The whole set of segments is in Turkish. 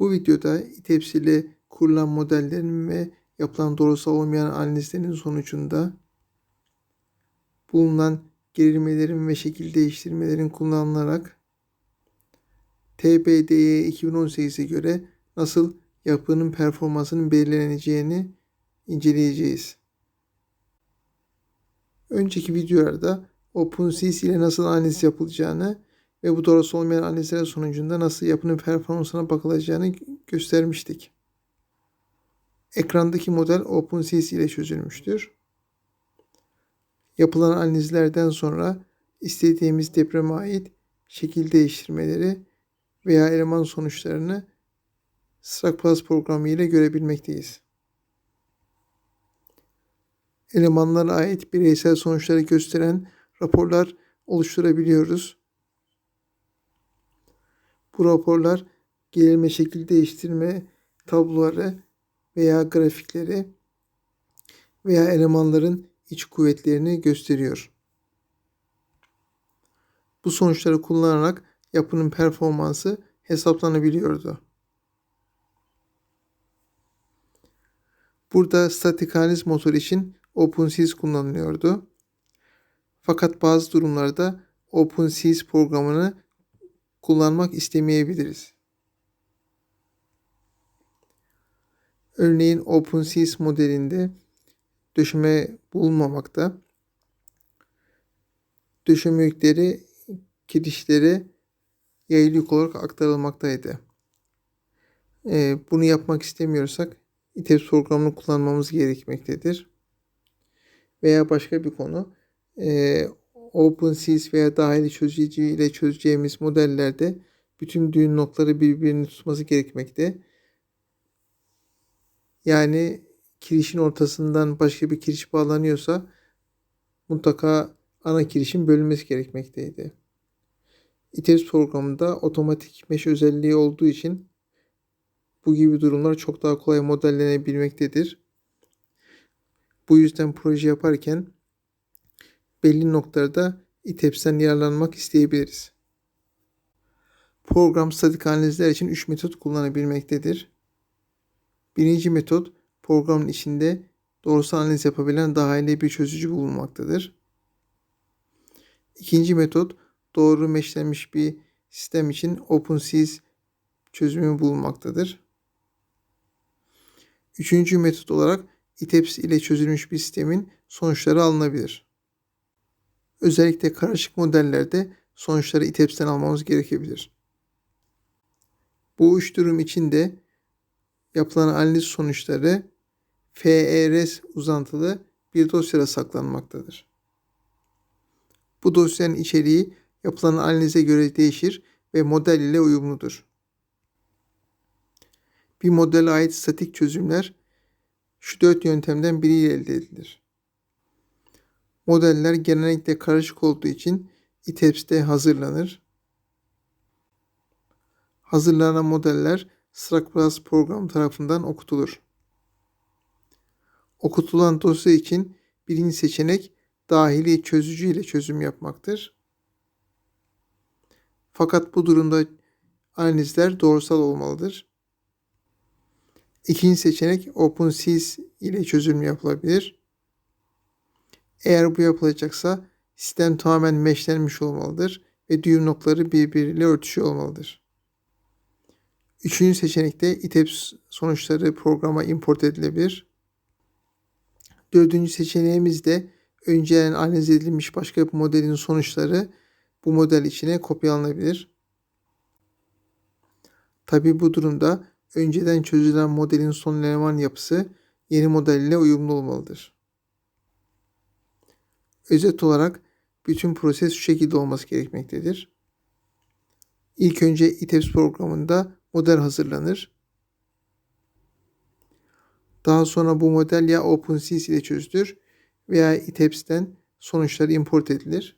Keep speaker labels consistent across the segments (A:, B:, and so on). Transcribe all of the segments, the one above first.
A: Bu videoda İTEPS ile kurulan modellerin ve yapılan doğrusal olmayan analizlerin sonucunda bulunan gerilmelerin ve şekil değiştirmelerin kullanılarak TBDY 2018'e göre nasıl yapının performansının belirleneceğini inceleyeceğiz. Önceki videolarda OpenSys ile nasıl analiz yapılacağını ve bu doğrusu olmayan analizler sonucunda nasıl yapının performansına bakılacağını göstermiştik. Ekrandaki model OpenSys ile çözülmüştür. Yapılan analizlerden sonra istediğimiz depreme ait şekil değiştirmeleri veya eleman sonuçlarını Struct Plus programı ile görebilmekteyiz. Elemanlara ait bireysel sonuçları gösteren raporlar oluşturabiliyoruz. Bu raporlar gerilme şekil değiştirme tabloları veya grafikleri veya elemanların iç kuvvetlerini gösteriyor. Bu sonuçları kullanarak yapının performansı hesaplanabiliyordu. Burada statik analiz motor için OpenSys kullanılıyordu. Fakat bazı durumlarda OpenSys programını kullanmak istemeyebiliriz. Örneğin OpenSys modelinde döşeme bulunmamakta. Döşeme yükleri kirişlere yayılı yük olarak aktarılmaktaydı. Ee, bunu yapmak istemiyorsak İTEPS programını kullanmamız gerekmektedir. Veya başka bir konu e, OpenSys veya dahili çözücü ile çözeceğimiz modellerde bütün düğün noktaları birbirini tutması gerekmekte. Yani kirişin ortasından başka bir kiriş bağlanıyorsa mutlaka ana kirişin bölünmesi gerekmekteydi. İTEPS programında otomatik mesh özelliği olduğu için bu gibi durumlar çok daha kolay modellenebilmektedir. Bu yüzden proje yaparken belli noktalarda İTEPS'ten yararlanmak isteyebiliriz. Program statik analizler için 3 metot kullanabilmektedir. Birinci metot programın içinde doğrusal analiz yapabilen dahili bir çözücü bulunmaktadır. İkinci metot doğru meşlenmiş bir sistem için OpenSys çözümü bulunmaktadır. Üçüncü metot olarak ITEPS ile çözülmüş bir sistemin sonuçları alınabilir. Özellikle karışık modellerde sonuçları ITEPS'ten almamız gerekebilir. Bu üç durum için de yapılan analiz sonuçları FERS uzantılı bir dosyada saklanmaktadır. Bu dosyanın içeriği yapılan analize göre değişir ve model ile uyumludur. Bir modele ait statik çözümler şu dört yöntemden biriyle elde edilir. Modeller genellikle karışık olduğu için ITEPS'te hazırlanır. Hazırlanan modeller Struct Plus program tarafından okutulur. Okutulan dosya için birinci seçenek dahili çözücü ile çözüm yapmaktır. Fakat bu durumda analizler doğrusal olmalıdır. İkinci seçenek OpenSys ile çözüm yapılabilir. Eğer bu yapılacaksa sistem tamamen meşlenmiş olmalıdır ve düğüm noktaları birbiriyle örtüşüyor olmalıdır. Üçüncü seçenekte ITEPS sonuçları programa import edilebilir. Dördüncü seçeneğimiz de önceden analiz edilmiş başka bir modelin sonuçları bu model içine kopyalanabilir. Tabi bu durumda önceden çözülen modelin son eleman yapısı yeni model ile uyumlu olmalıdır. Özet olarak bütün proses şu şekilde olması gerekmektedir. İlk önce ITEPS programında model hazırlanır. Daha sonra bu model ya OpenSys ile çözülür veya ITEPS'ten sonuçları import edilir.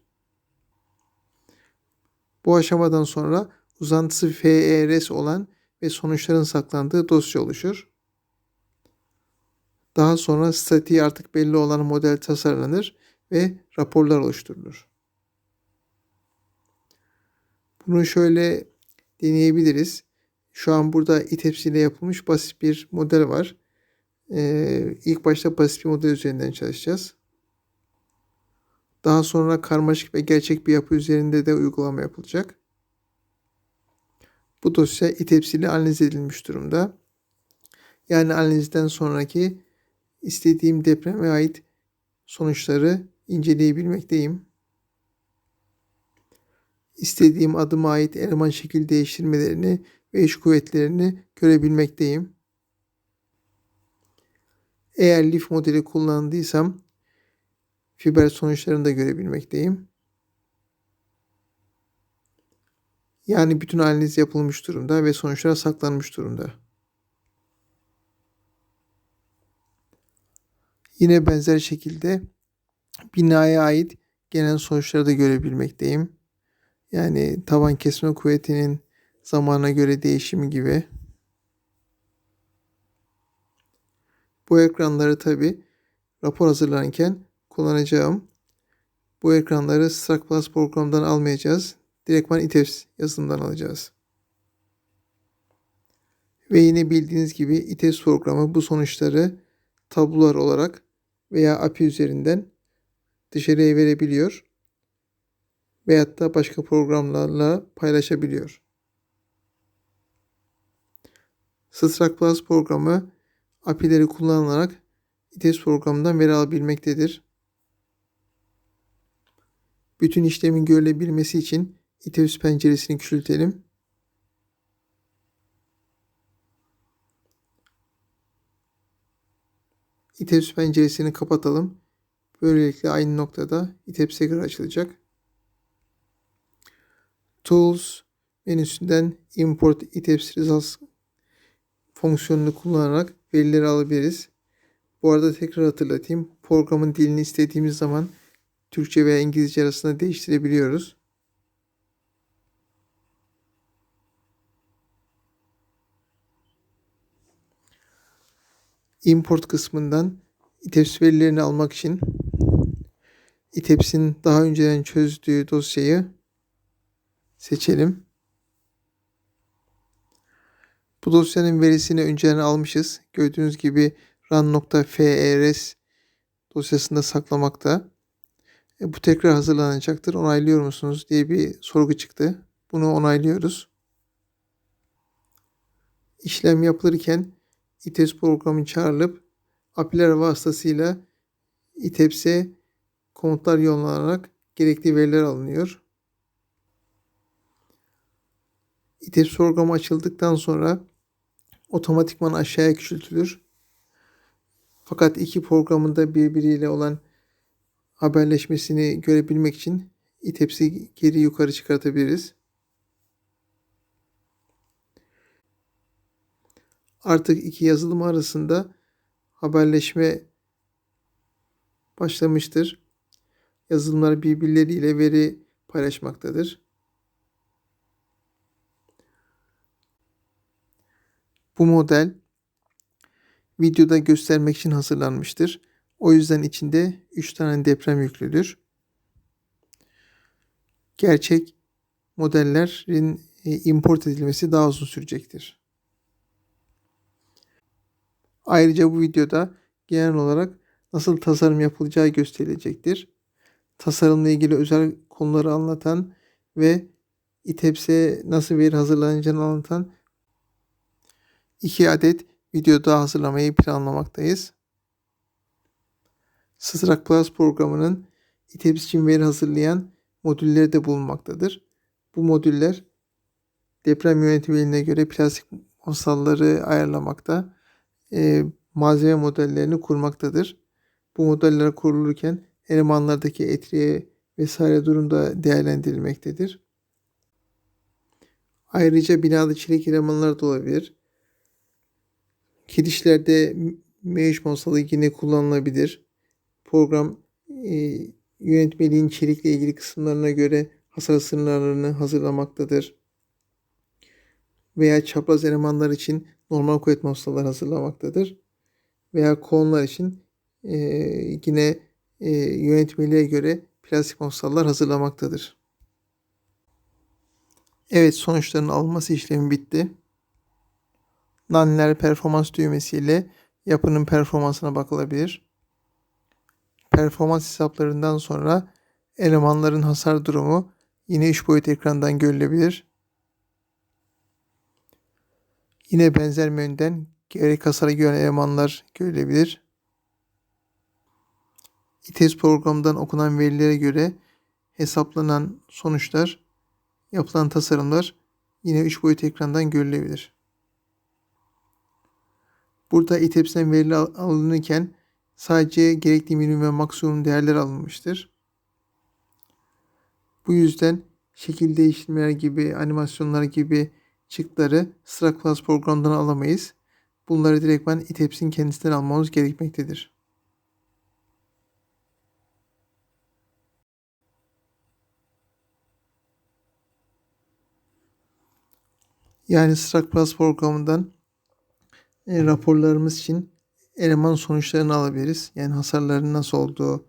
A: Bu aşamadan sonra uzantısı FERS olan ve sonuçların saklandığı dosya oluşur. Daha sonra statiği artık belli olan model tasarlanır ve raporlar oluşturulur. Bunu şöyle deneyebiliriz. Şu an burada İTEPS ile yapılmış basit bir model var. Ee, ilk başta basit bir model üzerinden çalışacağız. Daha sonra karmaşık ve gerçek bir yapı üzerinde de uygulama yapılacak. Bu dosya İTEPS ile analiz edilmiş durumda. Yani analizden sonraki istediğim depreme ait sonuçları inceleyebilmekteyim. İstediğim adıma ait eleman şekil değiştirmelerini ve iş kuvvetlerini görebilmekteyim. Eğer lif modeli kullandıysam fiber sonuçlarını da görebilmekteyim. Yani bütün analiz yapılmış durumda ve sonuçlar saklanmış durumda. Yine benzer şekilde binaya ait genel sonuçları da görebilmekteyim. Yani tavan kesme kuvvetinin zamana göre değişimi gibi. Bu ekranları tabi rapor hazırlarken kullanacağım. Bu ekranları Struct Plus programdan almayacağız. Direktman ITEPS yazılımdan alacağız. Ve yine bildiğiniz gibi ITEPS programı bu sonuçları tablolar olarak veya API üzerinden dışarıya verebiliyor. Veyahut da başka programlarla paylaşabiliyor. Struct Plus programı API'leri kullanarak ITES programından veri alabilmektedir. Bütün işlemin görülebilmesi için ITES penceresini küçültelim. ITEPS penceresini kapatalım. Böylelikle aynı noktada ITEPS tekrar açılacak. Tools menüsünden Import ITEPS Results fonksiyonunu kullanarak verileri alabiliriz. Bu arada tekrar hatırlatayım. Programın dilini istediğimiz zaman Türkçe veya İngilizce arasında değiştirebiliyoruz. Import kısmından ITEPS verilerini almak için ITEPS'in daha önceden çözdüğü dosyayı seçelim. Bu dosyanın verisini önceden almışız. Gördüğünüz gibi run.fers dosyasında saklamakta. E, bu tekrar hazırlanacaktır. Onaylıyor musunuz diye bir sorgu çıktı. Bunu onaylıyoruz. İşlem yapılırken ITEPS programı çağrılıp API'ler vasıtasıyla ITEPS'e komutlar yollanarak gerekli veriler alınıyor. ITEPS programı açıldıktan sonra otomatikman aşağıya küçültülür. Fakat iki programın da birbiriyle olan haberleşmesini görebilmek için itepsi geri yukarı çıkartabiliriz. Artık iki yazılım arasında haberleşme başlamıştır. Yazılımlar birbirleriyle veri paylaşmaktadır. Bu model videoda göstermek için hazırlanmıştır. O yüzden içinde 3 tane deprem yüklüdür. Gerçek modellerin e, import edilmesi daha uzun sürecektir. Ayrıca bu videoda genel olarak nasıl tasarım yapılacağı gösterilecektir. Tasarımla ilgili özel konuları anlatan ve İTEPS'e nasıl veri hazırlanacağını anlatan iki adet video daha hazırlamayı planlamaktayız. Sızrak Plus programının İTEPS için veri hazırlayan modülleri de bulunmaktadır. Bu modüller deprem yönetmeliğine göre plastik masalları ayarlamakta, e, malzeme modellerini kurmaktadır. Bu modeller kurulurken elemanlardaki etriye vesaire durumda değerlendirilmektedir. Ayrıca binada çelik elemanlar da olabilir. Kirişlerde M3 masalı yine kullanılabilir. Program e, yönetmeliğin çelikle ilgili kısımlarına göre hasar sınırlarını hazırlamaktadır. Veya çapraz elemanlar için normal kuvvet masalar hazırlamaktadır. Veya konlar için e, yine e, yönetmeliğe göre plastik masallar hazırlamaktadır. Evet sonuçların alınması işlemi bitti. Nonlinear performans düğmesiyle yapının performansına bakılabilir. Performans hesaplarından sonra elemanların hasar durumu yine 3 boyut ekrandan görülebilir. Yine benzer menüden gerek hasara gören elemanlar görülebilir. İTES programından okunan verilere göre hesaplanan sonuçlar, yapılan tasarımlar yine 3 boyut ekrandan görülebilir. Burada İTEPS'ten veriler alınırken sadece gerekli minimum ve maksimum değerler alınmıştır. Bu yüzden şekil değiştirmeler gibi, animasyonlar gibi çıktıları Struct Plus programdan alamayız. Bunları direktmen İTEPS'in kendisinden almamız gerekmektedir. Yani Struct Plus programından e, raporlarımız için eleman sonuçlarını alabiliriz. Yani hasarların nasıl olduğu,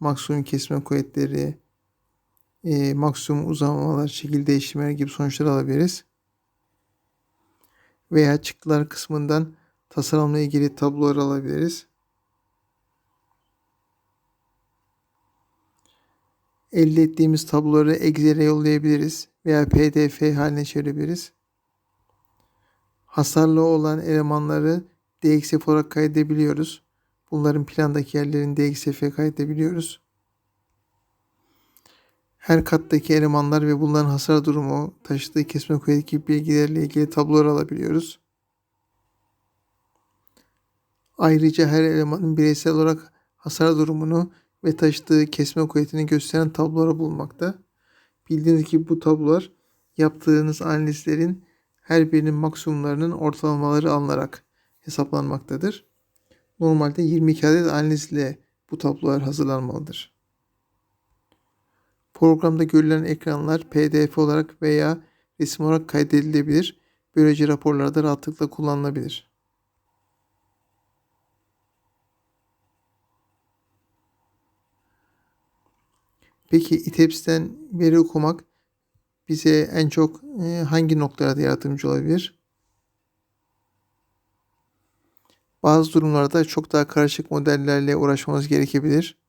A: maksimum kesme kuvvetleri, e, maksimum uzamalar, şekil değiştirmeler gibi sonuçlar alabiliriz. Veya çıktılar kısmından tasarımla ilgili tablolar alabiliriz. Elde ettiğimiz tabloları Excel'e yollayabiliriz veya PDF haline çevirebiliriz hasarlı olan elemanları DXF olarak kaydedebiliyoruz. Bunların plandaki yerlerini DXF'ye kaydedebiliyoruz. Her kattaki elemanlar ve bunların hasar durumu, taşıdığı kesme kuvveti gibi bilgilerle ilgili tablolar alabiliyoruz. Ayrıca her elemanın bireysel olarak hasar durumunu ve taşıdığı kesme kuvvetini gösteren tabloları bulunmakta. Bildiğiniz gibi bu tablolar yaptığınız analizlerin her birinin maksimumlarının ortalamaları alınarak hesaplanmaktadır. Normalde 22 adet analizle bu tablolar hazırlanmalıdır. Programda görülen ekranlar PDF olarak veya resim olarak kaydedilebilir. Böylece raporlarda rahatlıkla kullanılabilir. Peki İTEPS'ten veri okumak bize en çok e, hangi noktalarda yardımcı olabilir? Bazı durumlarda çok daha karışık modellerle uğraşmamız gerekebilir.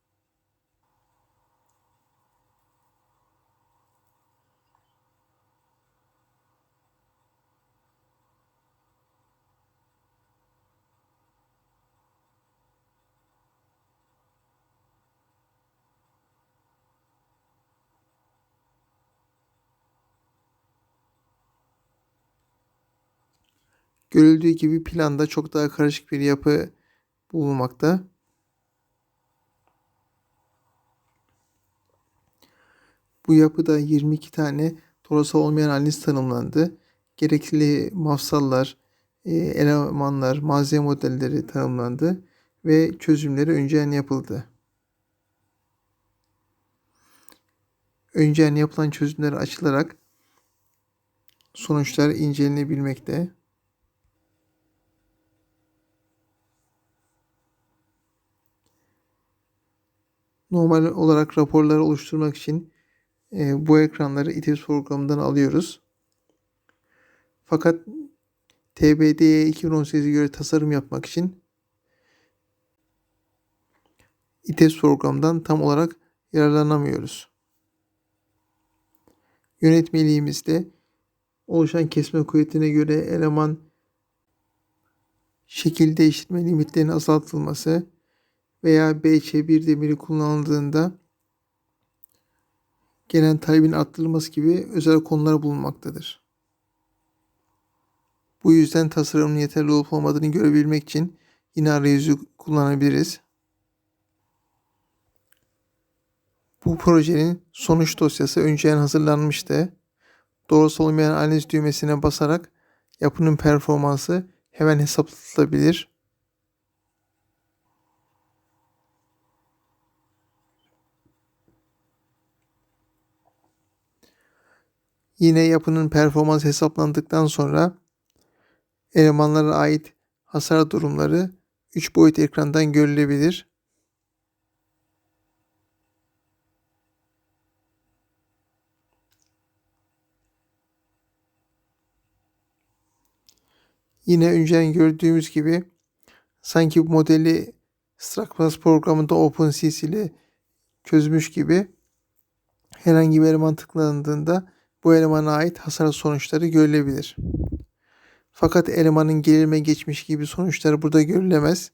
A: Görüldüğü gibi planda çok daha karışık bir yapı bulunmakta. Bu yapıda 22 tane torosal olmayan analiz tanımlandı. Gerekli mafsallar, e, elemanlar, malzeme modelleri tanımlandı ve çözümleri önceden yapıldı. Önceden yapılan çözümler açılarak sonuçlar incelenebilmekte. Normal olarak raporları oluşturmak için e, bu ekranları ITEPS programından alıyoruz. Fakat TBD'ye 2018'e göre tasarım yapmak için ITEPS programdan tam olarak yararlanamıyoruz. Yönetmeliğimizde oluşan kesme kuvvetine göre eleman şekil değiştirme limitlerinin azaltılması, veya BC1 demiri kullanıldığında gelen talebin arttırılması gibi özel konular bulunmaktadır. Bu yüzden tasarımın yeterli olup olmadığını görebilmek için yine arayüzü kullanabiliriz. Bu projenin sonuç dosyası önceden hazırlanmıştı. Doğrusu olmayan analiz düğmesine basarak yapının performansı hemen hesaplanabilir. Yine yapının performans hesaplandıktan sonra elemanlara ait hasar durumları 3 boyut ekrandan görülebilir. Yine önceden gördüğümüz gibi sanki bu modeli Struct programında OpenCC ile çözmüş gibi herhangi bir eleman tıklandığında bu elemana ait hasar sonuçları görülebilir. Fakat elemanın gelirme geçmiş gibi sonuçları burada görülemez.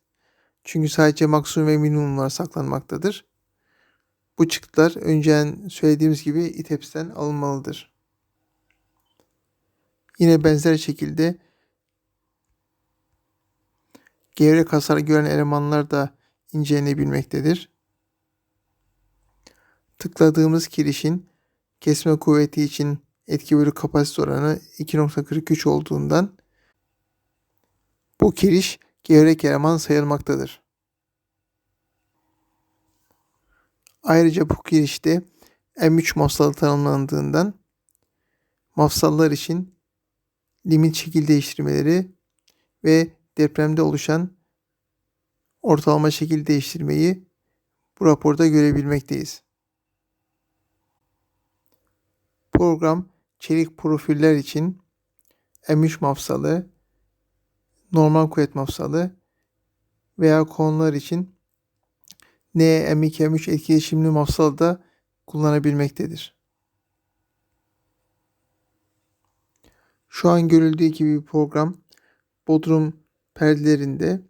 A: Çünkü sadece maksimum ve minimumlar saklanmaktadır. Bu çıktılar önceden söylediğimiz gibi ITEPS'ten alınmalıdır. Yine benzer şekilde gevrek hasar gören elemanlar da incelenebilmektedir. Tıkladığımız kirişin kesme kuvveti için etki bölü kapasite oranı 2.43 olduğundan bu kiriş gevrek eleman sayılmaktadır. Ayrıca bu girişte M3 mafsalı tanımlandığından mafsallar için limit şekil değiştirmeleri ve depremde oluşan ortalama şekil değiştirmeyi bu raporda görebilmekteyiz. Program çelik profiller için M3 mafsalı, normal kuvvet mafsalı veya konular için NM2 M3 etkileşimli mafsalı da kullanabilmektedir. Şu an görüldüğü gibi bir program bodrum perdelerinde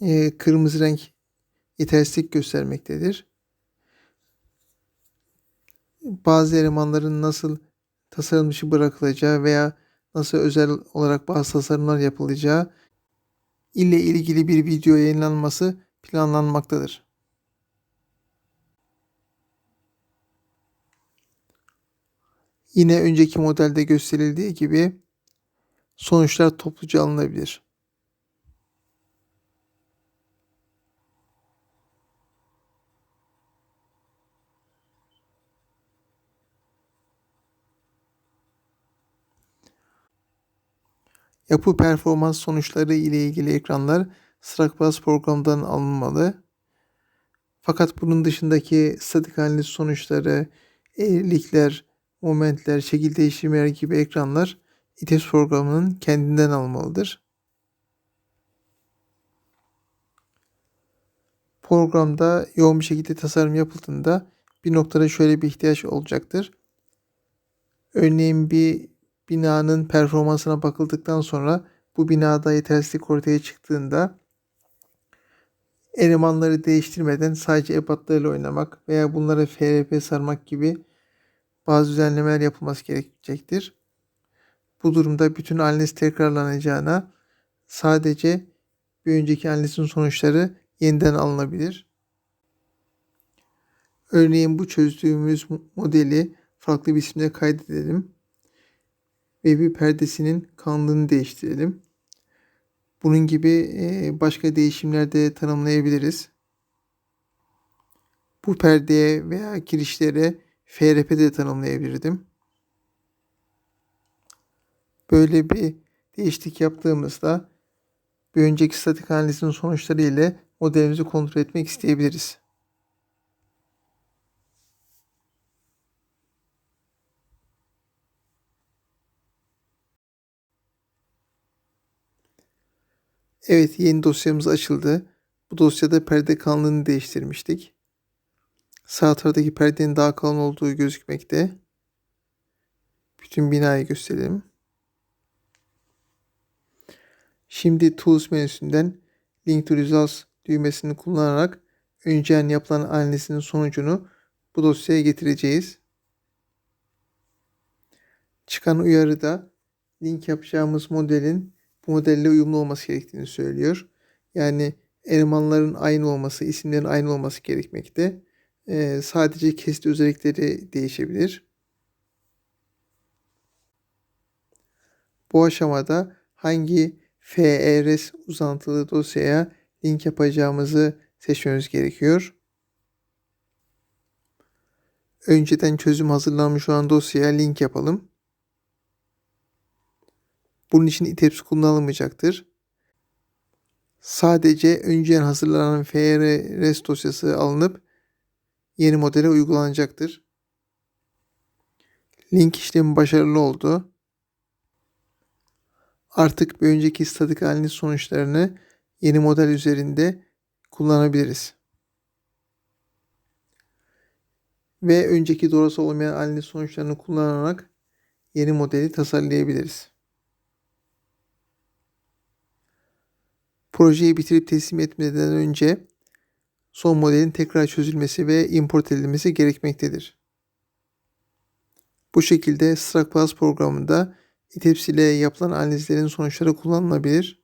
A: e, kırmızı renk yetersizlik göstermektedir. Bazı elemanların nasıl tasarım bırakılacağı veya nasıl özel olarak bazı tasarımlar yapılacağı ile ilgili bir video yayınlanması planlanmaktadır. Yine önceki modelde gösterildiği gibi sonuçlar topluca alınabilir. Yapı performans sonuçları ile ilgili ekranlar Structbus programdan alınmalı. Fakat bunun dışındaki statik analiz sonuçları, eğrilikler, momentler, şekil değiştirmeler gibi ekranlar ITEPS programının kendinden almalıdır. Programda yoğun bir şekilde tasarım yapıldığında bir noktada şöyle bir ihtiyaç olacaktır. Örneğin bir binanın performansına bakıldıktan sonra bu binada yetersizlik ortaya çıktığında elemanları değiştirmeden sadece ebatlarıyla oynamak veya bunlara FRP sarmak gibi bazı düzenlemeler yapılması gerekecektir. Bu durumda bütün analiz tekrarlanacağına sadece bir önceki analizin sonuçları yeniden alınabilir. Örneğin bu çözdüğümüz modeli farklı bir isimle kaydedelim ve bir perdesinin kalınlığını değiştirelim. Bunun gibi başka değişimler de tanımlayabiliriz. Bu perdeye veya girişlere FRP de tanımlayabilirdim. Böyle bir değişiklik yaptığımızda bir önceki statik analizin sonuçları ile modelimizi kontrol etmek isteyebiliriz. Evet yeni dosyamız açıldı. Bu dosyada perde kalınlığını değiştirmiştik. Sağ taraftaki perdenin daha kalın olduğu gözükmekte. Bütün binayı gösterelim. Şimdi Tools menüsünden Link to Results düğmesini kullanarak önceden yapılan analizin sonucunu bu dosyaya getireceğiz. Çıkan uyarıda link yapacağımız modelin bu modelle uyumlu olması gerektiğini söylüyor. Yani elemanların aynı olması, isimlerin aynı olması gerekmekte. Ee, sadece kesit özellikleri değişebilir. Bu aşamada hangi FRS uzantılı dosyaya link yapacağımızı seçmemiz gerekiyor. Önceden çözüm hazırlanmış olan dosyaya link yapalım. Bunun için ITEPS kullanılmayacaktır. Sadece önceden hazırlanan FRS dosyası alınıp yeni modele uygulanacaktır. Link işlemi başarılı oldu. Artık bir önceki statik analiz sonuçlarını yeni model üzerinde kullanabiliriz. Ve önceki doğrusal olmayan analiz sonuçlarını kullanarak yeni modeli tasarlayabiliriz. Projeyi bitirip teslim etmeden önce son modelin tekrar çözülmesi ve import edilmesi gerekmektedir. Bu şekilde Struct Plus programında İTEPS ile yapılan analizlerin sonuçları kullanılabilir.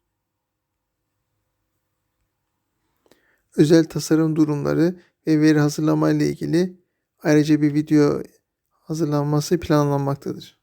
A: Özel tasarım durumları ve veri hazırlama ile ilgili ayrıca bir video hazırlanması planlanmaktadır.